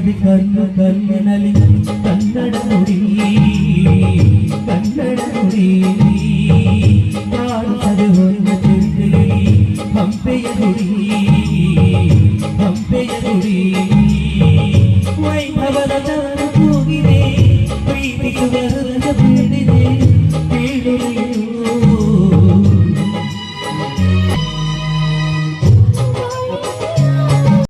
ಕನ್ನಡಿ ಕಲ್ಲು ಕಲ್ಲಿನಲ್ಲಿ ಕನ್ನಡ ನುಡಿ ಕನ್ನಡ ನುಡಿ ಭಾರತದ ಒಂದು ತಿರುಗಲಿ ಹಂಪೆಯ ನುಡಿ ಹಂಪೆಯ ನುಡಿ ವೈಭವದ